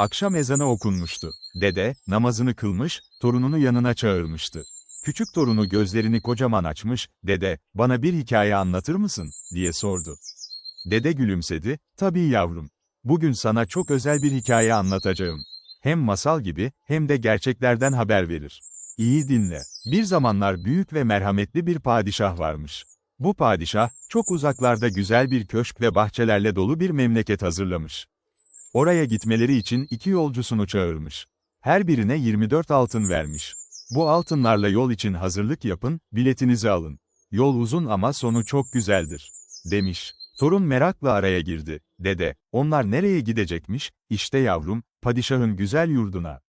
Akşam ezanı okunmuştu. Dede, namazını kılmış, torununu yanına çağırmıştı. Küçük torunu gözlerini kocaman açmış, dede, bana bir hikaye anlatır mısın, diye sordu. Dede gülümsedi, tabii yavrum. Bugün sana çok özel bir hikaye anlatacağım. Hem masal gibi, hem de gerçeklerden haber verir. İyi dinle. Bir zamanlar büyük ve merhametli bir padişah varmış. Bu padişah, çok uzaklarda güzel bir köşk ve bahçelerle dolu bir memleket hazırlamış. Oraya gitmeleri için iki yolcusunu çağırmış. Her birine 24 altın vermiş. Bu altınlarla yol için hazırlık yapın, biletinizi alın. Yol uzun ama sonu çok güzeldir. Demiş. Torun merakla araya girdi. Dede, onlar nereye gidecekmiş? İşte yavrum, padişahın güzel yurduna.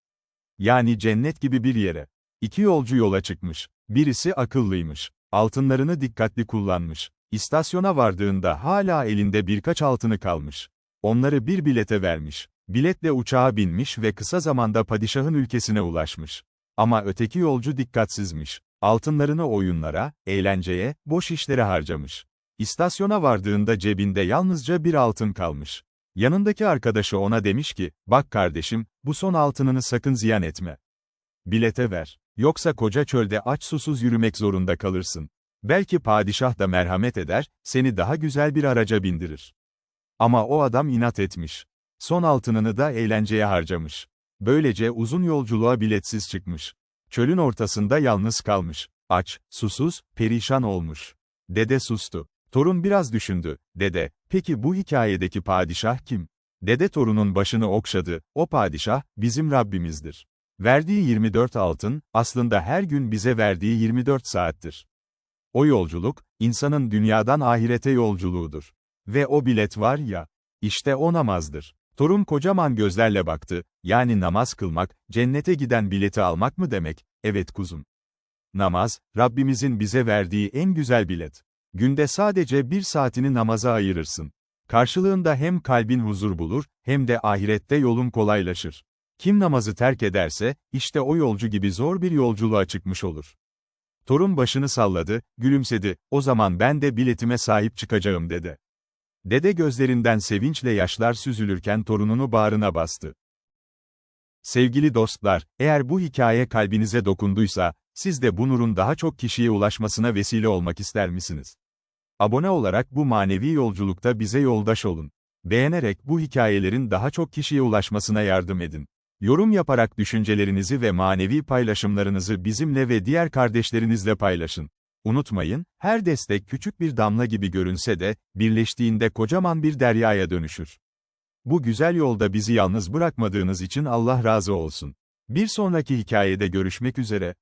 Yani cennet gibi bir yere. İki yolcu yola çıkmış. Birisi akıllıymış. Altınlarını dikkatli kullanmış. İstasyona vardığında hala elinde birkaç altını kalmış. Onları bir bilete vermiş. Biletle uçağa binmiş ve kısa zamanda padişahın ülkesine ulaşmış. Ama öteki yolcu dikkatsizmiş. Altınlarını oyunlara, eğlenceye, boş işlere harcamış. İstasyona vardığında cebinde yalnızca bir altın kalmış. Yanındaki arkadaşı ona demiş ki, bak kardeşim, bu son altınını sakın ziyan etme. Bilete ver. Yoksa koca çölde aç susuz yürümek zorunda kalırsın. Belki padişah da merhamet eder, seni daha güzel bir araca bindirir. Ama o adam inat etmiş. Son altınını da eğlenceye harcamış. Böylece uzun yolculuğa biletsiz çıkmış. Çölün ortasında yalnız kalmış. Aç, susuz, perişan olmuş. Dede sustu. Torun biraz düşündü. Dede, peki bu hikayedeki padişah kim? Dede torunun başını okşadı. O padişah, bizim Rabbimizdir. Verdiği 24 altın, aslında her gün bize verdiği 24 saattir. O yolculuk, insanın dünyadan ahirete yolculuğudur. Ve o bilet var ya, işte o namazdır. Torun kocaman gözlerle baktı, yani namaz kılmak, cennete giden bileti almak mı demek? Evet kuzum. Namaz, Rabbimizin bize verdiği en güzel bilet. Günde sadece bir saatini namaza ayırırsın. Karşılığında hem kalbin huzur bulur, hem de ahirette yolun kolaylaşır. Kim namazı terk ederse, işte o yolcu gibi zor bir yolculuğa çıkmış olur. Torun başını salladı, gülümsedi, o zaman ben de biletime sahip çıkacağım dedi. Dede gözlerinden sevinçle yaşlar süzülürken torununu bağrına bastı. Sevgili dostlar, eğer bu hikaye kalbinize dokunduysa, siz de bu nurun daha çok kişiye ulaşmasına vesile olmak ister misiniz? Abone olarak bu manevi yolculukta bize yoldaş olun. Beğenerek bu hikayelerin daha çok kişiye ulaşmasına yardım edin. Yorum yaparak düşüncelerinizi ve manevi paylaşımlarınızı bizimle ve diğer kardeşlerinizle paylaşın. Unutmayın, her destek küçük bir damla gibi görünse de, birleştiğinde kocaman bir deryaya dönüşür. Bu güzel yolda bizi yalnız bırakmadığınız için Allah razı olsun. Bir sonraki hikayede görüşmek üzere.